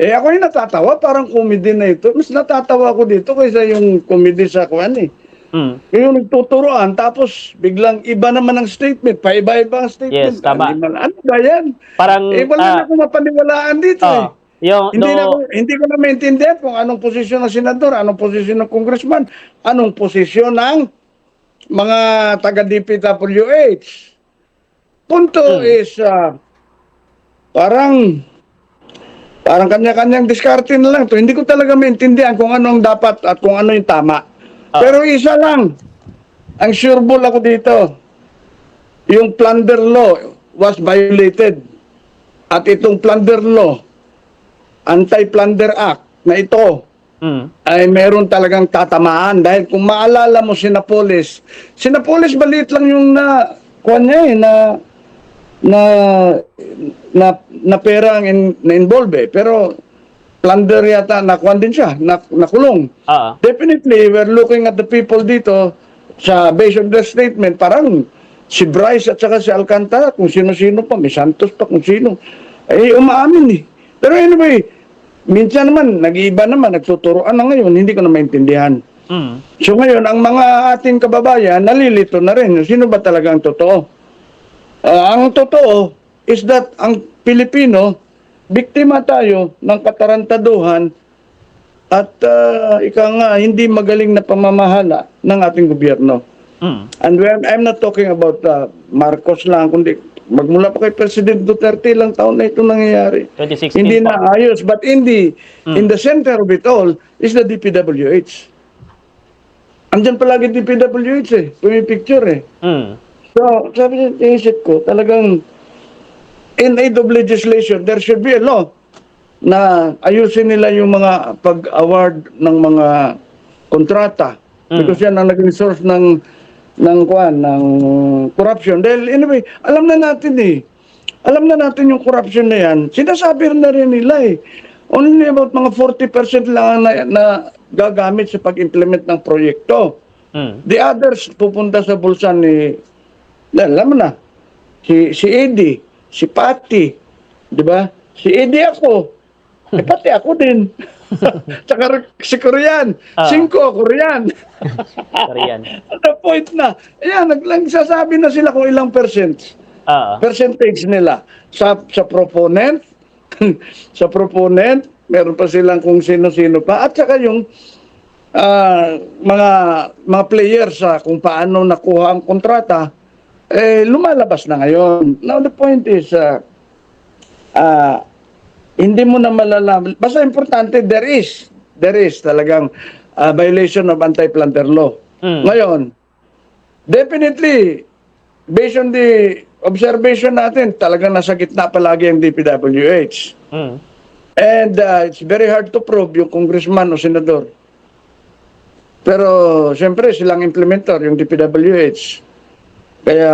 Eh ako yung natatawa, parang comedy na ito. Mas natatawa ako dito kaysa yung comedy sa kuan eh. Mm. Yung nagtuturoan, tapos biglang iba naman ang statement, paiba-iba ang statement. Yes, tama. Ano, ano ba yan? Parang, eh, wala ah, na akong mapaniwalaan dito eh. Oh, yung, Hindi, na, no, ako- hindi ko na maintindihan kung anong posisyon ng senador, anong posisyon ng congressman, anong posisyon ng mga taga-DPWH. Punto Hmm. is, ah, parang, parang kanya-kanyang diskarte na lang to. Hindi ko talaga maintindihan kung anong dapat at kung ano yung tama. Ah. Pero isa lang, ang sure ball ako dito, yung plunder law was violated. At itong plunder law, Anti-Plunder Act na ito mm, ay meron talagang tatamaan dahil kung maalala mo Sinapolis, Sinapolis maliit lang yung na kuan niya eh, na na na, na pera ang in, na involve eh. pero plunder yata nakuan din siya, na, nakulong. ah, Definitely, we're looking at the people dito sa based on their statement, parang si Bryce at saka si Alcantara, kung sino-sino pa, may Santos pa, kung sino, eh, umaamin eh. Pero anyway, minsan naman, nag-iiba naman, nagtuturoan na ngayon, hindi ko na maintindihan. mm, So ngayon, ang mga ating kababayan, nalilito na rin. Sino ba talaga ang totoo? Ah, ang totoo is that ang Pilipino, biktima tayo ng katarantaduhan at ah, ika nga, hindi magaling na pamamahala ng ating gobyerno. mm, And when, I'm not talking about ah, Marcos lang, kundi magmula pa kay President Duterte lang taon na ito nangyayari. 2016 Hindi na ayos. But in the, in the center of it all is the DPWH. Andyan palagi DPWH eh. Pumipicture eh. Mm, So, sabi niya, iisip ko, talagang in aid of legislation, there should be a law na ayusin nila yung mga pag-award ng mga kontrata. Mm. Because yan ang naging source ng ng kuan ng corruption. Dahil anyway, alam na natin eh. Alam na natin yung corruption na yan. Sinasabi na rin nila eh. Only about mga 40% lang ang na, na gagamit sa pag-implement ng proyekto. mm, The others pupunta sa bulsa ni alam mo na si si Eddie, si Patty, 'di ba? Si Eddie ako. Eh, pati ako din. Tsaka si Korean. Ah. Cinco, Korean. Korean. The point na. Ayan, naglang sasabi na sila kung ilang percent Ah, percentage nila sa sa proponent sa proponent meron pa silang kung sino-sino pa at saka yung ah, mga mga players sa kung paano nakuha ang kontrata eh lumalabas na ngayon now the point is ah, ah, hindi mo na malalaman basta importante there is there is talagang ah, violation of anti-planter law Mm. ngayon definitely based on the observation natin, talagang nasa gitna palagi ang DPWH. mm, And uh, it's very hard to prove yung congressman o senador. Pero siyempre silang implementor, yung DPWH. Kaya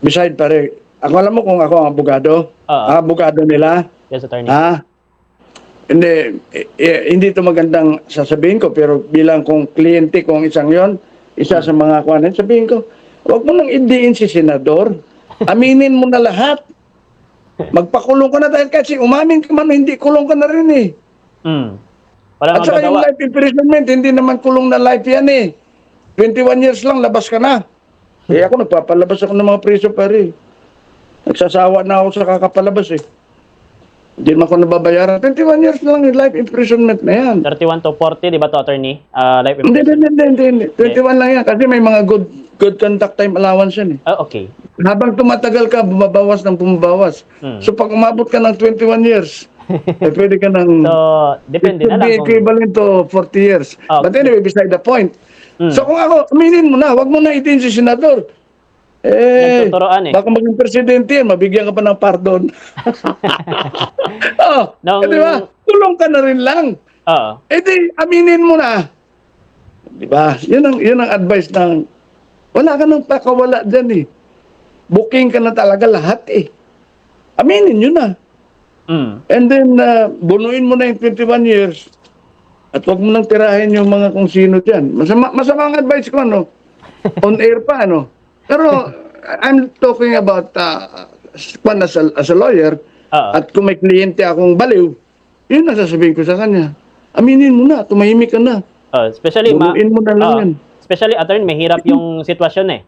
beside pare, ako alam mo kung ako ang abogado, Oo. ang abogado nila, yes, attorney. ha? Hindi, eh, eh, hindi ito magandang sasabihin ko, pero bilang kong kliyente kong isang yon, isa sa mga kuwanan, sabihin ko, huwag mo nang indiin si senador. Aminin mo na lahat. Magpakulong ka na dahil kasi umamin ka man, hindi kulong ka na rin eh. Mm. Wala At saka yung magagawa. life imprisonment, hindi naman kulong na life yan eh. 21 years lang, labas ka na. Eh ako, nagpapalabas ako ng mga preso pare. Nagsasawa na ako sa kakapalabas eh. Hindi naman ako nababayaran. 21 years lang yung life imprisonment na yan. 31 to 40, di ba to, attorney? Ah, life Hindi, imprisonment. hindi, hindi, hindi. 21 lang yan. Kasi may mga good good conduct time allowance yan eh. Ah, okay. Habang tumatagal ka, bumabawas ng bumabawas. Hmm. So pag umabot ka ng 21 years, eh, pwede ka ng... So, depende it na could be lang kung... equivalent to 40 years. Ah, But anyway, beside the point. Hmm. So kung ako, aminin mo na, wag mo na itin si senador. Eh, Nagtuturoan eh. baka maging presidente yan, mabigyan ka pa ng pardon. oh, Nung- eh, di ba? Tulong ka na rin lang. Oo. Eh di, aminin mo na. Di ba? Yun ang, yun ang advice ng, wala ka nang pakawala dyan eh. Booking ka na talaga lahat eh. Aminin nyo na. Mm. And then, uh, bunuin mo na yung 21 years at wag mo nang tirahin yung mga kung sino dyan. Masama, masama ang advice ko, ano? On air pa, ano? Pero, I'm talking about, uh, as, a, as a lawyer, Oo. At kung may kliyente akong baliw, yun ang sasabihin ko sa kanya. Aminin mo na, tumahimik ka na. Oh, especially ma Bunuin mo na lang Oh, yan. Especially attorney, mahirap yung sitwasyon eh.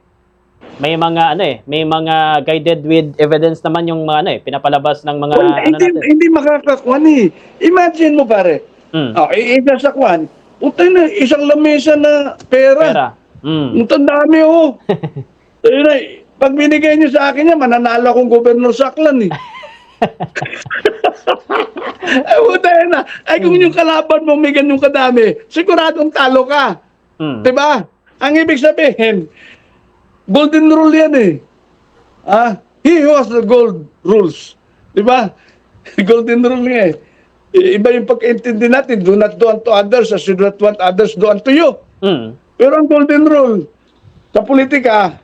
May mga ano eh, may mga guided with evidence naman yung mga ano eh, pinapalabas ng mga Well, ano hindi, natin. hindi makakakuan eh. Imagine mo pare, Mm. oh, isa sa kwan, putay na, isang lamesa na pera. Pera. Mm. Ang dami oh. Ayun na, pag binigay niyo sa akin yan, mananalo akong gobernador sa Aklan eh. Ay, putay na. Ay, kung yung kalaban mo may ganyung kadami, siguradong talo ka. Mm. Diba? Ang ibig sabihin, golden rule yan eh. Ah, he who has the gold rules. Diba? golden rule nga eh. Iba yung pagkaintindi natin, do not do unto others as you do not want others do unto you. Mm. Pero ang golden rule sa politika,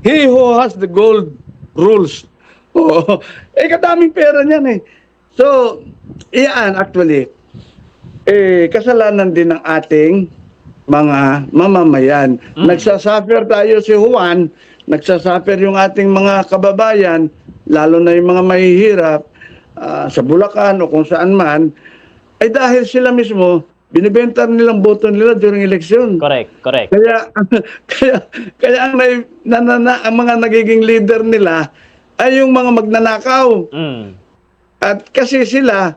he who has the gold rules. Oo. Eh, kadaming pera niyan eh. So, iyan actually, eh, kasalanan din ng ating mga mamamayan. Nagsasuffer tayo si Juan, nagsasuffer yung ating mga kababayan, lalo na yung mga mahihirap ah, sa Bulacan o kung saan man, ay dahil sila mismo, binibenta nilang boto nila during election. Correct, correct. Kaya kaya kaya ang, nai- nanana, ang mga nagiging leader nila ay yung mga magnanakaw. Mm. At kasi sila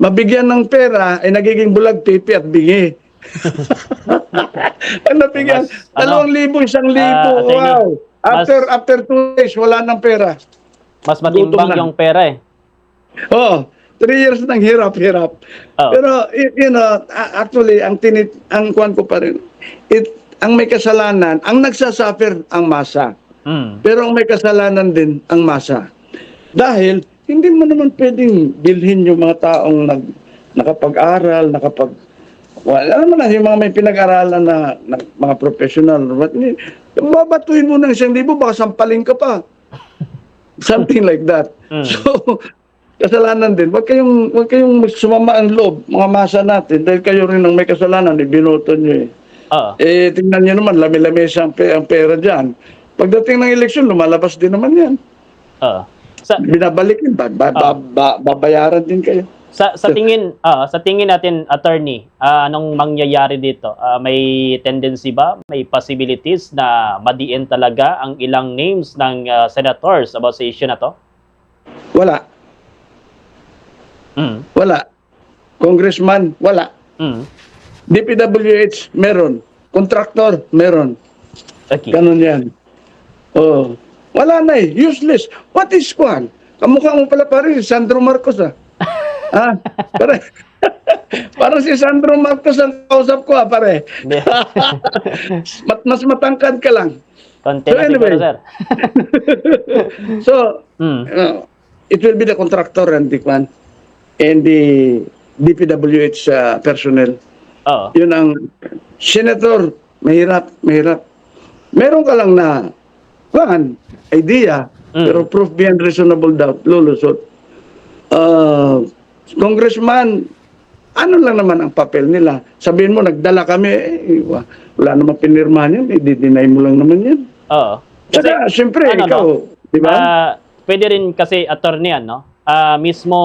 mabigyan ng pera ay nagiging bulag pipi at bingi. Ang nabigyan, ano, dalawang libo, isang libo. ah, attorney, wow. After, mas- after two days, wala ng pera. Mas matimbang na. yung pera eh. Oh, three years ng hirap-hirap. Oh. Pero, you know, actually, ang tinit, ang kwan ko pa rin, it, ang may kasalanan, ang nagsasuffer ang masa. Mm. Pero ang may kasalanan din ang masa. Dahil, hindi mo naman pwedeng bilhin yung mga taong nag, nakapag-aral, nakapag... Wala alam mo na, yung mga may pinag-aralan na, na mga professional. But, babatuhin mo ng isang libo, baka sampaling ka pa. Something like that. Mm. So, kasalanan din. Huwag kayong, huwag kayong sumama ang loob, mga masa natin, dahil kayo rin ang may kasalanan, ibinoto nyo eh. Oo. Eh, tingnan nyo naman, lami-lamesa ang, pe- ang pera dyan. Pagdating ng eleksyon, lumalabas din naman yan. Oo. Sa Binabalik yun, ba, ba, ba, ba- babayaran din kayo. sa sa tingin ah, sa tingin natin attorney, ah, anong mangyayari dito? Ah, may tendency ba, may possibilities na madiin talaga ang ilang names ng ah, senators about sa issue na to? Wala, Mm. wala. Congressman, wala. Mm. DPWH, meron. Contractor, meron. Okay. Ganon yan. Oh. Wala na eh. Useless. What is kwan? Kamukha mo pala pa rin, Sandro Marcos ah. ah, pare. Parang si Sandro Marcos ang kausap ko ah, pare. Mas matangkad ka lang. Konti So anyway. siguro, sir. So, Mm. uh, it will be the contractor and the kwan and the DPWH uh, personnel. Oo. Yun ang senator, mahirap, mahirap. Meron ka lang na kwan, idea, Mm. pero proof beyond reasonable doubt, lulusot. Uh, congressman, ano lang naman ang papel nila? Sabihin mo, nagdala kami, eh, wa- wala namang pinirmahan yan, eh, di-deny mo lang naman yan. Oo. Tsaka, siyempre, ano, ikaw, no? di ba? Ah, pwede rin kasi attorney ano, ah, mismo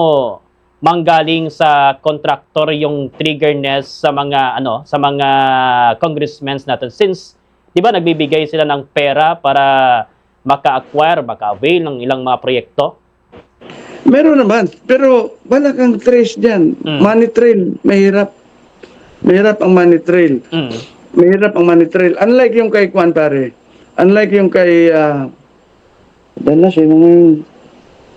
manggaling sa contractor yung triggerness sa mga ano, sa mga congressmen natin since 'di ba nagbibigay sila ng pera para maka-acquire, maka-avail ng ilang mga proyekto. Meron naman, pero wala kang trace dyan. Mm. Money trail, mahirap. Mahirap ang money trail. Mm. Mahirap ang money trail. Unlike yung kay Kwan, pare. Unlike yung kay... Uh, dala, sino nga yung...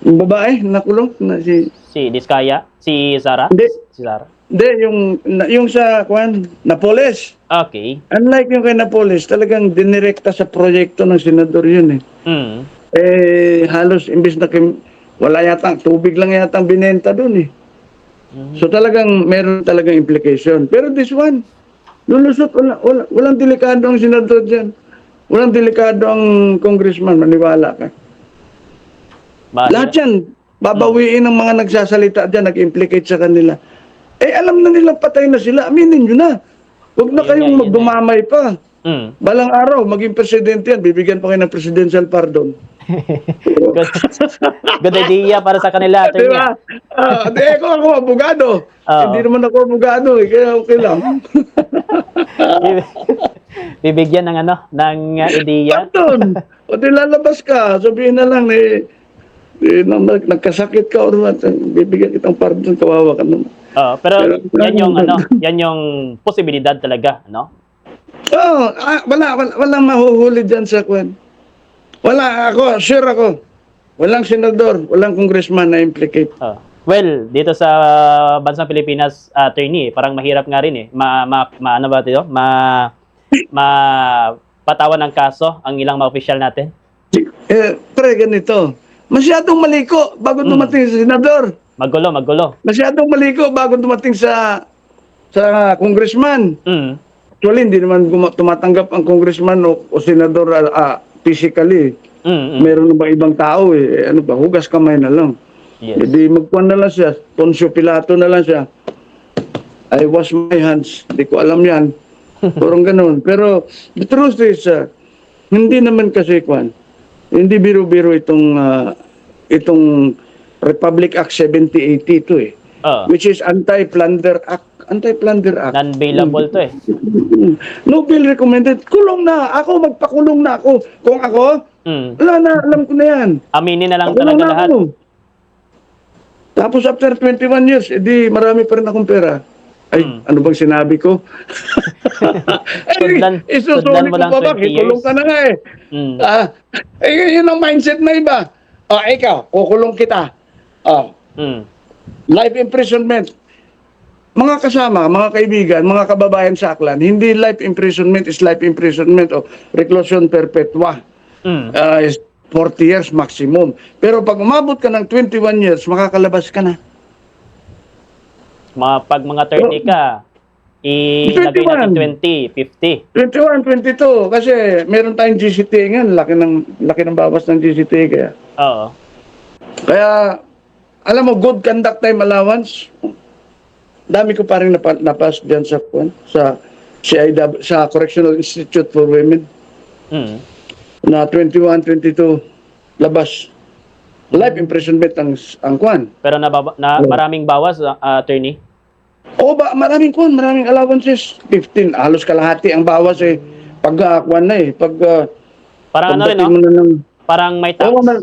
Yung babae, nakulong. Na, si, Si Diskaya, si Sara, Hindi. si Sara. hindi, yung, na, yung sa Kwan, Napoles. Okay. Unlike yung kay Napoles, talagang dinirekta sa proyekto ng senador yun eh. Mm. Eh, halos imbis na kim, wala yata, tubig lang yata ang binenta doon eh. Mhm. So talagang meron talagang implication. Pero this one, lulusot, wala, wala, walang delikado ang senador dyan. Walang delikado ang congressman, maniwala ka. Mahirap. Lahat yan, babawiin ng mga nagsasalita dyan, nag-implicate sa kanila. Eh, alam na nilang patay na sila, aminin nyo na. Huwag na kayong yun magdumamay pa. Mm. Balang araw, maging presidente yan, bibigyan pa kayo ng presidential pardon. good, good idea para sa kanila, Di ba? Ah, di ako ako abogado. Oo. Hindi naman ako abogado eh, kaya okay lang. Bibigyan ng ano, ng uh, ideya. Doon, o di lalabas ka, sabihin na lang eh, eh nag- nagkasakit ka or what, bibigyan kitang pardon, kawawa ka naman. Oo, pero Pero- yan yung ano, yan yung posibilidad talaga, no? Oo, ah, wala, wala, walang mahuhuli dyan sa kwan. Wala, ako, sure ako. Walang senador, walang congressman na implicate. Oo. well, dito sa bansang Pilipinas, attorney, parang mahirap nga rin eh. Ma, ma, ma ano ba ito? Ma, ma patawan ng kaso ang ilang mga opisyal natin. Eh, pre, ganito. Masyadong maliko bago Mm. dumating sa senador. Magulo, magulo. Masyadong maliko bago dumating sa sa congressman. Mm. Actually, hindi naman guma- tumatanggap ang congressman o, o senador ah, ah, physically. Mm, mm. Meron na ba ibang tao eh. Ano ba, hugas kamay na lang. Yes. Hindi magpuan na lang siya. Poncio Pilato na lang siya. I wash my hands. Hindi ko alam yan. Parang ganun. Pero the truth is, uh, hindi naman kasi kwan. Hindi biro-biro itong ah, itong Republic Act 7080 to eh. Oo. Which is Anti-Plunder Act. Anti-Plunder Act. Non-bailable to eh. No bill recommended. Kulong na. Ako, magpakulong na ako. Kung ako, Mm. wala na, alam ko na yan. Aminin na lang Pakulong talaga na lahat. ako. Tapos after 21 years, edi marami pa rin akong pera. Ay, Hmm. ano bang sinabi ko? Sudlan- isusulit sudlan mo ko lang pa ba? 20 Kikulong years. ka na nga eh. Mm. Ah, eh, yun ang mindset na iba. Ah, ikaw, kukulong kita. Ah, Mm. life imprisonment. Mga kasama, mga kaibigan, mga kababayan sa Aklan, hindi life imprisonment is life imprisonment o reclusion perpetua. Mm. Ah, is 40 years maximum. Pero pag umabot ka ng 21 years, makakalabas ka na. Mga pag mga 30 ka, ilagay 21. natin 20, 50. 21, 22 kasi meron tayong GCT ngayon, laki ng laki ng bawas ng GCT kaya. Oo. Kaya alam mo good conduct time allowance. Dami ko pa rin napa, napas diyan sa sa CIW, sa Correctional Institute for Women Mm. na 21, 22 labas. Life imprisonment ang ang kwan. Pero nababa, na, maraming bawas, uh, attorney. O ba, maraming kwan, maraming allowances. 15, halos kalahati ang bawas eh. Pag uh, kwan na eh, pag uh, Parang ano rin, no? ng Parang may tax. Oo, man.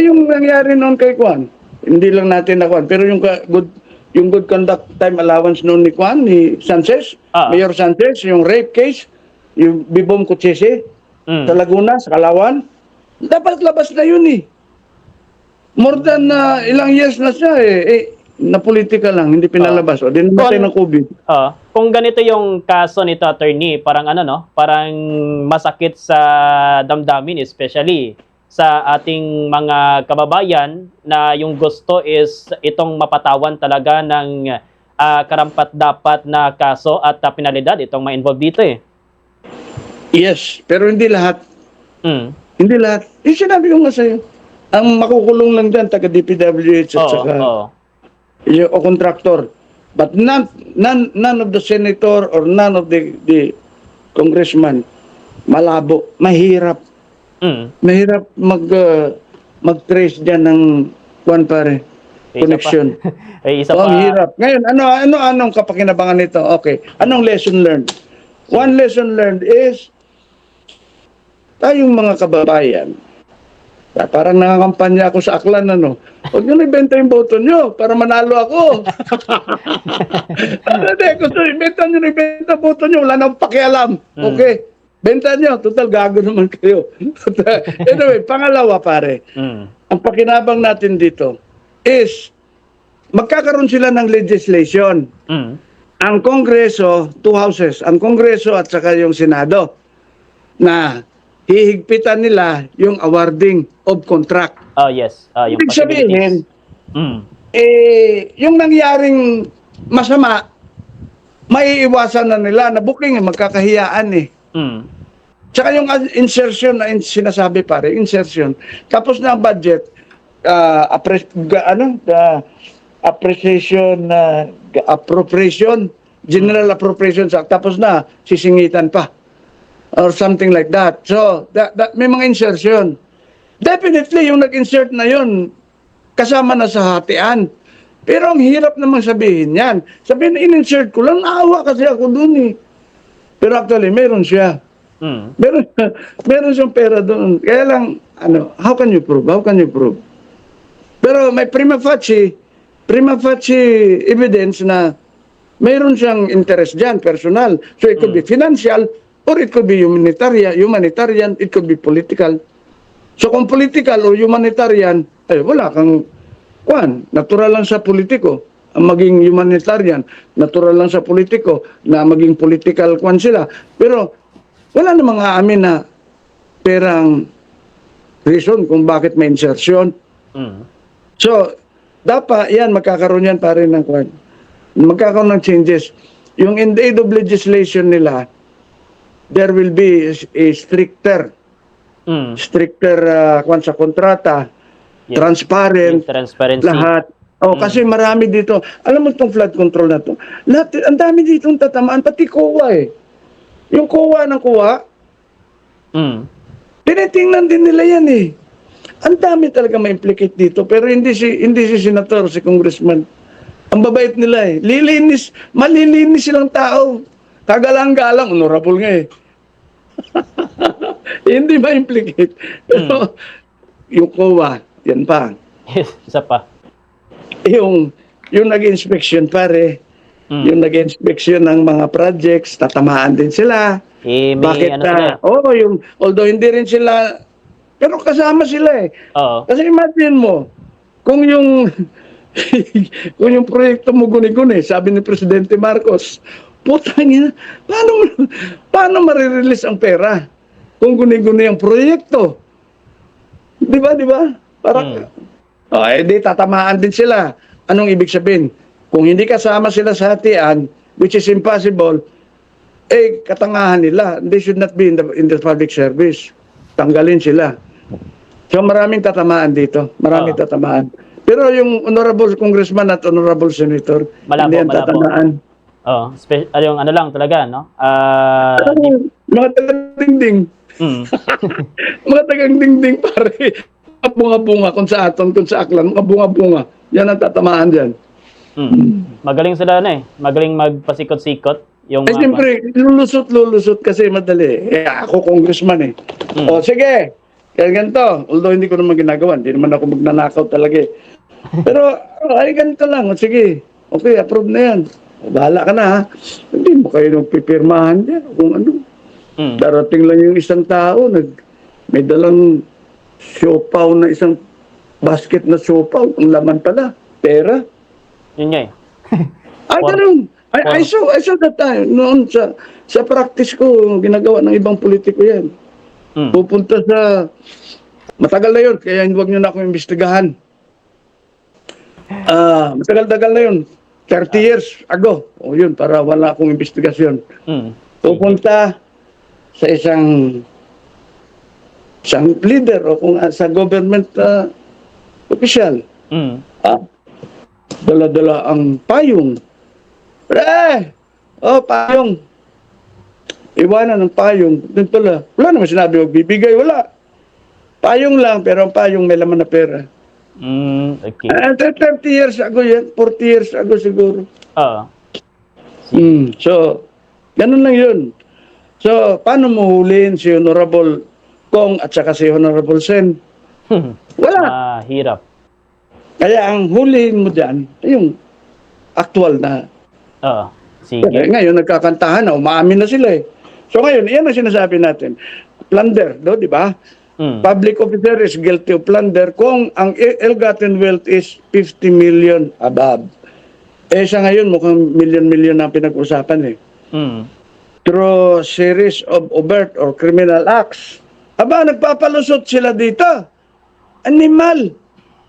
Yung, nangyari noon kay Kwan, hindi lang natin na Kwan, pero yung ka- good yung good conduct time allowance noon ni Kwan, ni Sanchez, Ah. Mayor Sanchez, yung rape case, yung Bibom Kutsese, Mm. sa Laguna, sa Kalawan, dapat labas na yun eh. More than uh, ilang years na siya eh. eh na politika lang, hindi pinalabas. O, di namatay ng COVID. Oo. kung ganito yung kaso nito, attorney, parang ano, no? Parang masakit sa damdamin, especially sa ating mga kababayan na yung gusto is itong mapatawan talaga ng ah, karampat-dapat na kaso at ah, penalidad itong ma-involve dito eh. Yes, pero hindi lahat. Mm. Hindi lahat. Yung sinabi ko nga sa'yo, ang makukulong lang dyan, taga DPWH at Oo, saka oo. yung, o contractor. But none, none, none of the senator or none of the, the congressman, malabo, mahirap. Mm. Mahirap mag, uh, mag-trace dyan ng kwan pare, Isa connection. pa. Eh, isa Oh, pa. hirap. Ngayon, ano, ano, anong kapakinabangan nito? Okay. Anong lesson learned? One lesson learned is, tayong mga kababayan, ah, parang nakakampanya ako sa Aklan, ano, huwag nyo ibenta yung boto nyo para manalo ako. ano, Hindi, gusto, ibenta nyo na ibenta boto nyo, wala nang pakialam. Okay. Benta nyo, total gago naman kayo. anyway, pangalawa pare, Mm. ang pakinabang natin dito is magkakaroon sila ng legislation. Mm. Ang Kongreso, two houses, ang Kongreso at saka yung Senado na hihigpitan nila yung awarding of contract. Oh, yes. Ah, yung Ibig sabihin. Mm. eh, yung nangyaring masama, maiiwasan na nila na booking, eh, magkakahiyaan eh. Mm. Tsaka yung uh, insertion na in, sinasabi pare, insertion. Tapos na ang budget, uh, appre- ano, the appreciation, uh, appropriation, general appropriations act. Tapos na, sisingitan pa. Or something like that. So, that, that, may mga insertion. Definitely, yung nag-insert na yun, kasama na sa hatian. Pero ang hirap namang sabihin yan. Sabihin, in-insert ko lang, naawa kasi ako dun eh. Pero actually, meron siya. Mm. Meron, meron siyang pera doon. Kaya lang, ano, how can you prove? How can you prove? Pero may prima facie, prima facie evidence na mayroon siyang interest dyan, personal. So it could be financial or it could be humanitarian, humanitarian, it could be political. So kung political o humanitarian, ay wala kang kwan, natural lang sa politiko ang maging humanitarian, natural lang sa politiko na maging political kwan sila. Pero wala namang aamin na perang reason kung bakit may insertion. Mm. So, dapat yan, magkakaroon yan pa rin ng kwan. Magkakaroon ng changes. Yung in the aid of legislation nila, there will be a stricter, Mm. stricter uh, kwan sa kontrata, Yeah. transparent, Transparency. lahat. Oh, kasi marami dito. Alam mo itong flood control na to. Lahat, ang dami dito tatamaan, pati COA eh. Yung COA ng COA, Mm. Tinitingnan din nila yan eh. Ang dami talaga ma-implicate dito pero hindi si hindi si senator, si congressman. Ang babait nila eh. Lilinis, malilinis silang tao. Kagalang-galang, honorable nga eh. hindi ma-implicate. Pero yung COA, yan pa. Isa pa. Yung, yung nag-inspection pare, Mm. yung nag-inspection ng mga projects, tatamaan din sila. Eh, may Bakit ano na? Oo, yung, although hindi rin sila, pero kasama sila eh. Oo. Kasi imagine mo, kung yung kung yung proyekto mo guni-guni, sabi ni Presidente Marcos, putang ina, paano, paano marirelease ang pera kung guni-guni ang proyekto? Di ba, di ba? Parang, oh, eh di tatamaan din sila. Anong ibig sabihin? Kung hindi kasama sila sa hatian, which is impossible, eh, katangahan nila. They should not be in the, in the public service. Tanggalin sila. So maraming tatamaan dito. Maraming Oo. tatamaan. Pero yung honorable congressman at honorable senator, Malabo, hindi yan malabo. tatamaan. Oo. Spe- ano yung ano lang talaga, no? Ah, Ano, mga tagang dingding. mm. Mga tagang dingding pare. Bunga-bunga kung sa aton, kung sa aklan. Mga bunga-bunga. Yan ang tatamaan dyan. Mm. Magaling sila na eh. Magaling magpasikot-sikot. Yung Eh siyempre, lulusot, lulusot kasi madali. Eh, ako congressman eh. Mm. O sige, kaya ganito. Although hindi ko naman ginagawa, hindi naman ako magnanakaw talaga eh. Pero, oh, ay ganito lang. O sige, okay, approve na yan. Bahala ka na ha. Hindi mo kayo nagpipirmahan dyan. Kung ano. Mm. Darating lang yung isang tao, nag, may dalang siopaw na isang basket na siopaw. Ang laman pala, pera. Yun nga eh. Ah, Or- ganun. I, I saw, I saw that time. Noon sa, sa practice ko, ginagawa ng ibang politiko yan. Mm. Pupunta sa, matagal na yun, kaya huwag nyo na akong imbestigahan. Ah, matagal-tagal na yun. 30 years ago. O yun, para wala akong investigasyon. Mm. Pupunta sa isang isang leader o kung ah, sa government ah, official. Mm. Ah, dala-dala ang payong. Pre! Oh, payong. Iwanan ng payong. Doon pala. Wala naman sinabi magbibigay. Wala. Payong lang, pero ang payong may laman na pera. Mm. Okay. Ah, 30 years ago yan. 40 years ago siguro. Oo. Hmm. So, ganun lang yun. So, paano mo huliin si Honorable Kong at saka si Honorable Sen? Wala. Ah, hirap. Kaya ang huliin mo dyan, yung actual na Oo. Eh, Sige. ngayon, nagkakantahan na, umaamin na sila eh. So ngayon, iyan ang sinasabi natin. Plunder, do, di ba? Mm. Public officer is guilty of plunder kung ang ill-gotten wealth is 50 million above. Eh sa ngayon, mukhang million-million ang pinag-usapan eh. Mm. Through series of overt or criminal acts. Aba, nagpapalusot sila dito. Animal.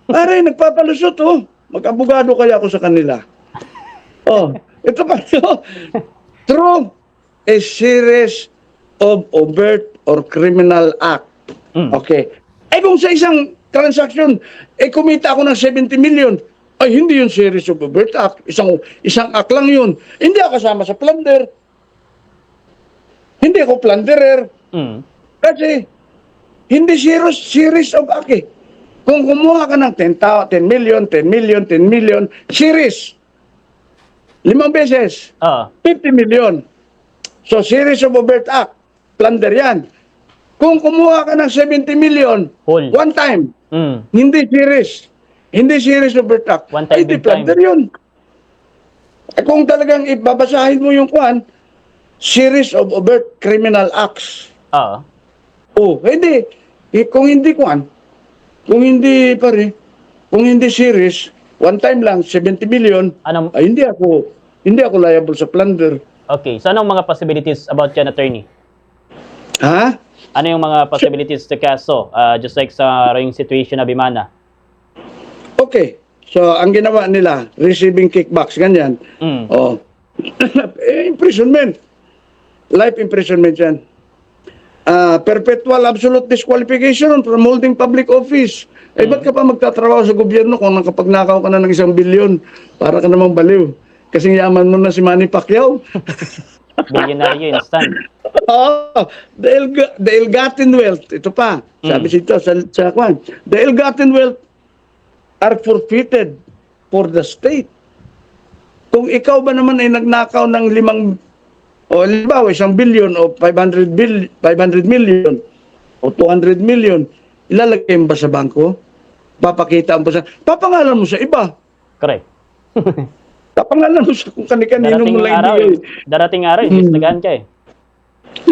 Pare, nagpapalusot oh. Mag-abogado kaya ako sa kanila. Oh, ito pa ito. Through a series of overt or criminal act. Mm. Okay. Eh kung sa isang transaction, eh kumita ako ng 70 million, ay hindi yun series of overt act. Isang, isang act lang yun. Hindi ako kasama sa plunder. Hindi ako plunderer. Mm. Kasi hindi series, series of aki. Kung kumuha ka ng 10, tao, 10 million, 10 million, 10 million, series. Limang beses. Oo. 50 million. So, series of overt act. Plunder yan. Kung kumuha ka ng 70 million, Whole. one time, Mm. hindi series. Hindi series act. One time, Ay, plunder yun. Eh, kung talagang ibabasahin mo yung kwan, series of overt criminal acts. Oo. Oh, hindi. Eh, kung hindi kwan, kung hindi pare, kung hindi series, one time lang, 70 million, Anong, ay hindi ako, hindi ako liable sa plunder. okay. So, anong mga possibilities about yan, attorney? Ha? Ano yung mga possibilities sa kaso? Uh, just like sa yung situation na Bimana. Okay. So, ang ginawa nila, receiving kickbacks, ganyan. Mm. Oh. eh, imprisonment. Life imprisonment yan. Ah, perpetual absolute disqualification from holding public office. Eh, ba't ka pa magtatrabaho sa gobyerno kung nakapagnakaw ka na ng isang bilyon? Para ka namang baliw. Kasi yaman mo na si Manny Pacquiao. Billionaire instant. Oh, the, ill- the ill-gotten wealth. Ito pa. Sabi Mm. sito sa, sa kwan. The ill-gotten wealth are forfeited for the state. Kung ikaw ba naman ay nagnakaw ng limang o halimbawa isang billion o 500 bil 500 million o 200 million ilalagay mo ba sa bangko? Papakita mo ba sa papangalan mo sa iba. Correct. Papangalan mo sa kung kani-kanino mo lang araw, eh. darating araw, Hmm. mm. ka eh.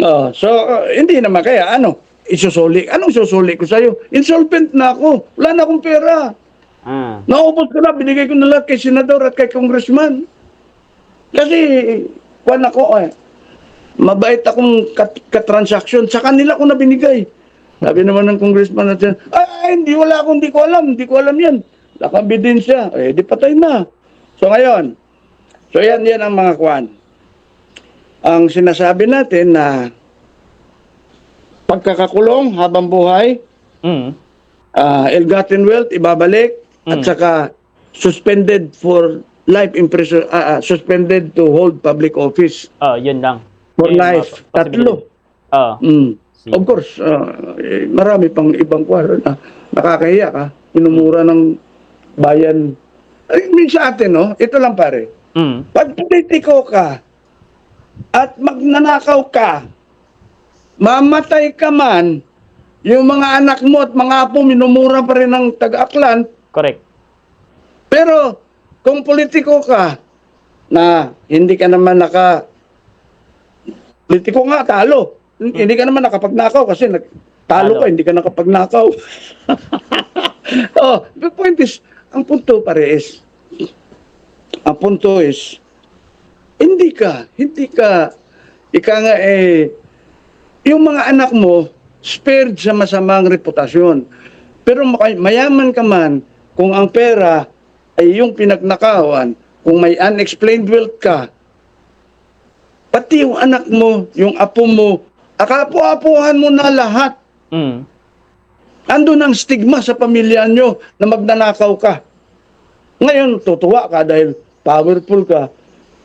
Oh, so uh, hindi naman kaya ano, isusuli. Anong susuli ko sa'yo? Insolvent na ako. Wala na akong pera. Ah. Naubos ko na, binigay ko na lahat kay senador at kay congressman. Kasi, kwan ako eh. Mabait akong kat- katransaksyon. Sa kanila ko na binigay. Sabi naman ng congressman natin, ay, ay, hindi, wala akong, hindi ko alam, hindi ko alam yan. Wala kang ebidensya. Eh, di patay na. So ngayon, so yan, yan ang mga kwan. Ang sinasabi natin na pagkakakulong habang buhay, Mm. uh, ill-gotten wealth, ibabalik, at Mm. saka suspended for life imprison, ah, ah, suspended to hold public office Oh, yun lang. for Yun yung life. Tatlo. Oo. Mm. See. Of course, ah, eh, marami pang ibang kwaro na nakakahiya ka, pinumura ng bayan. Ay, minsan atin, no? Ito lang pare. Mm. Pag politiko ka at magnanakaw ka, mamatay ka man, yung mga anak mo at mga apo minumura pa rin ng taga-aklan, Correct. pero kung politiko ka na hindi ka naman naka politiko nga talo. Hindi ka naman nakapagnakaw kasi nag talo Talo. ka, hindi ka nakapagnakaw. oh, the point is, ang punto pare is, ang punto is, hindi ka, hindi ka, ika nga eh, yung mga anak mo, spared sa masamang reputasyon. Pero mayaman ka man, kung ang pera ay yung pinagnakawan, kung may unexplained wealth ka, pati yung anak mo, yung apo mo, akapo-apuhan mo na lahat. Mm. Andun ang stigma sa pamilya nyo na magnanakaw ka. Ngayon, tutuwa ka dahil powerful ka.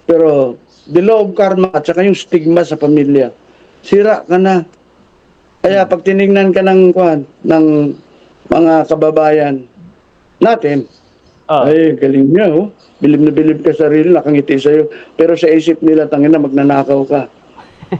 Pero the law of karma at saka yung stigma sa pamilya, sira ka na. Kaya pag tinignan ka ng, kwan, ng mga kababayan natin, Oh. ay, galing niya, oh. Bilib na bilib ka sa sarili, nakangiti sa'yo. Pero sa isip nila, tangin na, magnanakaw ka.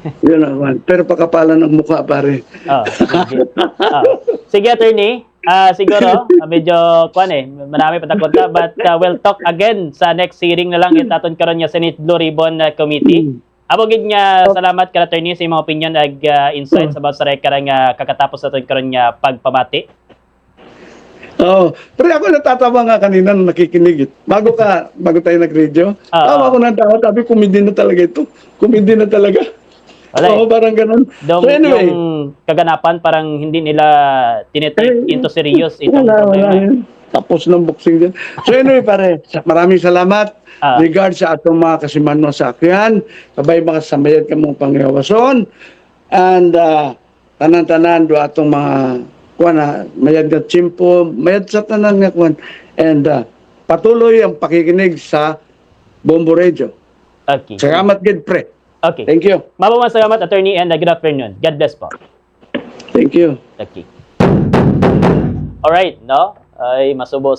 Yun naman. Pero pakapalan ng mukha, pare. Ah, legit. Ah. Sige, attorney. Ah, siguro, ah, medyo, kuan eh, marami pa takunta. But uh, we'll talk again sa next hearing na lang itaton karon niya Senate Blue Ribbon uh, Committee. Abogid nga salamat ka attorney sa imong opinion ag uh, insights about sa rekarang uh, kakatapos naton karon nga pagpamati. Oo. Pero ako natatawa nga kanina nung nakikinig. eh. Bago ka, bago tayo nag-radio, Ah, tawa ah. ko ng tawa. Sabi, kumindi na talaga ito. Kumindi na talaga. Wala eh. Oo, parang ganun. So anyway, yung kaganapan parang hindi nila tinetake Eh, into serious itong wala, wala problema. yan. Tapos ng boxing din. So anyway, pare, sa- maraming salamat. Ah. Regard sa atong mga kasimanong sakyan, kabay mga samayad ka mong pangyawason, and uh, tanan-tanan do atong mga kuan na mayad nga chimpo, mayad sa tanan nga kuan. And uh, patuloy ang pakikinig sa Bombo Radio. Okay. Salamat gid pre. Okay. Thank you. Maraming salamat, attorney, and uh, good afternoon. God bless po. Thank you. Okay. Alright, no? Ay, masubo